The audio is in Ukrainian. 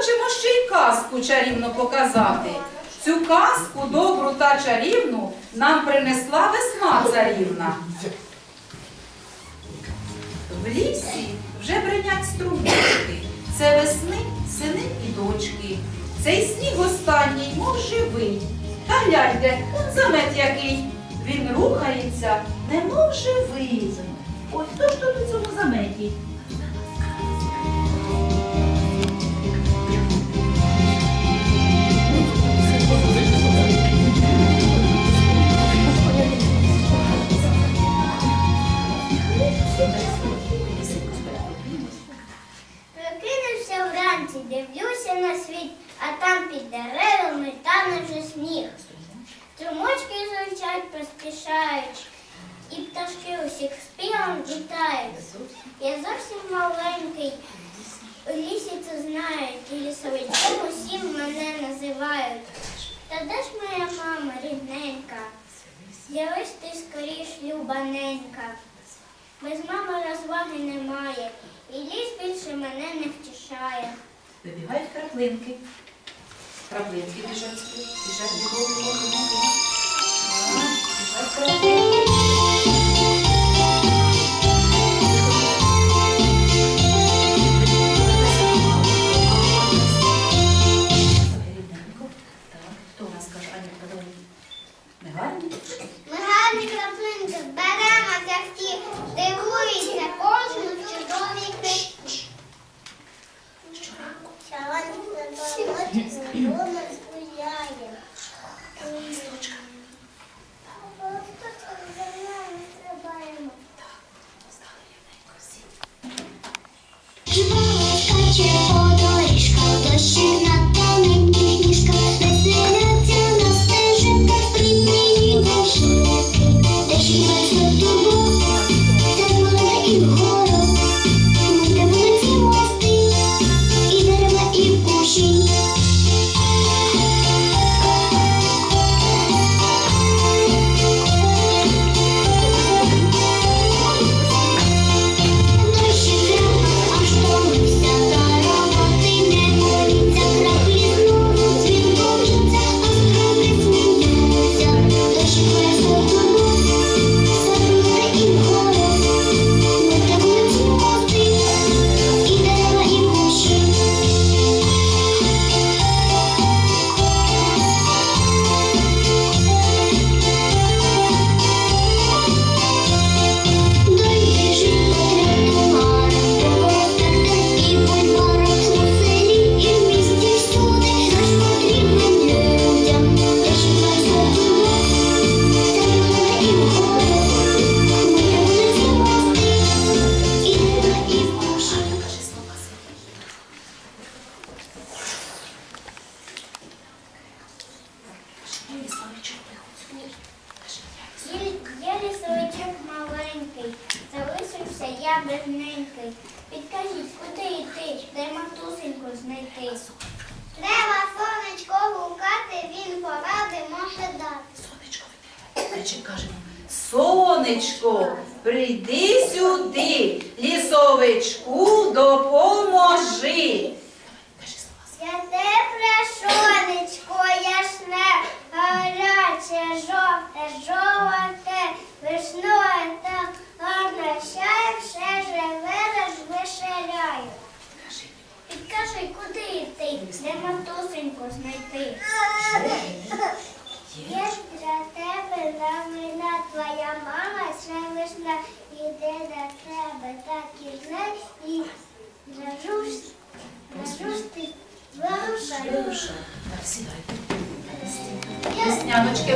хочемо ще й казку чарівно показати. Цю казку добру та чарівну нам принесла весна царівна. В лісі вже бринять струмочки. Це весни сини і дочки. Цей сніг останній, мов живий. Та гляньте, он замет який. Він рухається, немов живий. Ой, хто ж тут у цьому заметі? Поспішають, і пташки усіх співом вітають. Я зовсім маленький, у лісі це знають, і лісовичком усім мене називають. Та де ж моя мама рідненька? З'явись ти скоріш, любаненька. Без мами розваги немає, і ліс більше мене не втішає. Вибігають краплинки. Краплинки біжать, біжать бігом, Скаче по доріжках, дощик я бедненький. Підкажіть, куди йти, де матусеньку знайти? Треба сонечко гукати, він поради може дати. Сонечко, Речі кажемо. Сонечко, прийди сюди, лісовичку допоможи. Я тепре сонечко Підкажи, куди йти, де матусеньку знайти? Є. Ж для тебе замина твоя мама, це весна іде до тебе, так і знай, і зажусь, зажусь ти. Так, сідай. Пісняночки